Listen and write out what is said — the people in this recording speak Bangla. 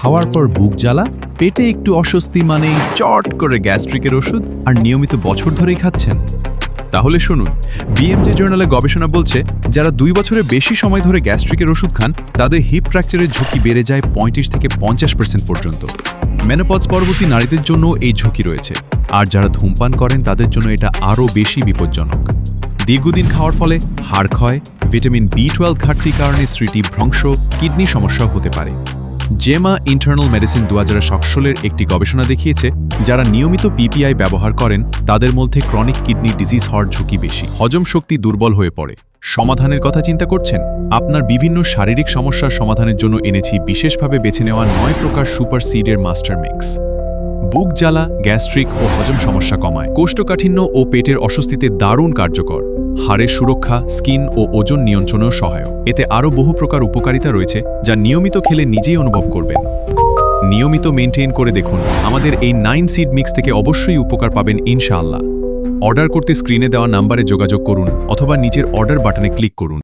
খাওয়ার পর বুক জ্বালা, পেটে একটু অস্বস্তি মানেই চট করে গ্যাস্ট্রিকের ওষুধ আর নিয়মিত বছর ধরেই খাচ্ছেন। তাহলে শুনুন বিএমজে জার্নালে গবেষণা বলছে, যারা দুই বছরের বেশি সময় ধরে গ্যাস্ট্রিকের ওষুধ খান, তাদের হিপ ফ্র্যাকচারের ঝুঁকি বেড়ে যায় পঁয়ত্রিশ থেকে পঞ্চাশ পার্সেন্ট পর্যন্ত। মেনোপজ পরবর্তী নারীদের জন্য এই ঝুঁকি রয়েছে। আর যারা ধূমপান করেন, তাদের জন্য এটা আরও বেশি বিপজ্জনক। দীর্ঘদিন খাওয়ার ফলে হাড় ক্ষয়, ভিটামিন বি টুয়েলভ ঘাটতির কারণে স্মৃতি ভ্রংশ, কিডনি সমস্যা হতে পারে। জেমা ইন্টারনাল মেডিসিন দু হাজার একটি গবেষণা দেখিয়েছে, যারা নিয়মিত পিপিআই ব্যবহার করেন, তাদের মধ্যে ক্রনিক কিডনি ডিজিজ হওয়ার ঝুঁকি বেশি। হজম শক্তি দুর্বল হয়ে পড়ে। সমাধানের কথা চিন্তা করছেন? আপনার বিভিন্ন শারীরিক সমস্যার সমাধানের জন্য এনেছি বিশেষভাবে বেছে নেওয়া নয় প্রকার সুপার সিডের মাস্টার মিক্স। বুক জ্বালা, গ্যাস্ট্রিক ও হজম সমস্যা কমায়। কোষ্ঠকাঠিন্য ও পেটের অস্বস্তিতে দারুণ কার্যকর। হাড়ের সুরক্ষা, স্কিন ও ওজন নিয়ন্ত্রণেও সহায়ক। এতে আরও বহু প্রকার উপকারিতা রয়েছে, যা নিয়মিত খেলে নিজেই অনুভব করবেন। নিয়মিত মেনটেন করে দেখুন, আমাদের এই নাইন সিড মিক্স থেকে অবশ্যই উপকার পাবেন ইনশাআল্লাহ। অর্ডার করতে স্ক্রিনে দেওয়া নাম্বারে যোগাযোগ করুন, অথবা নিচের অর্ডার বাটনে ক্লিক করুন।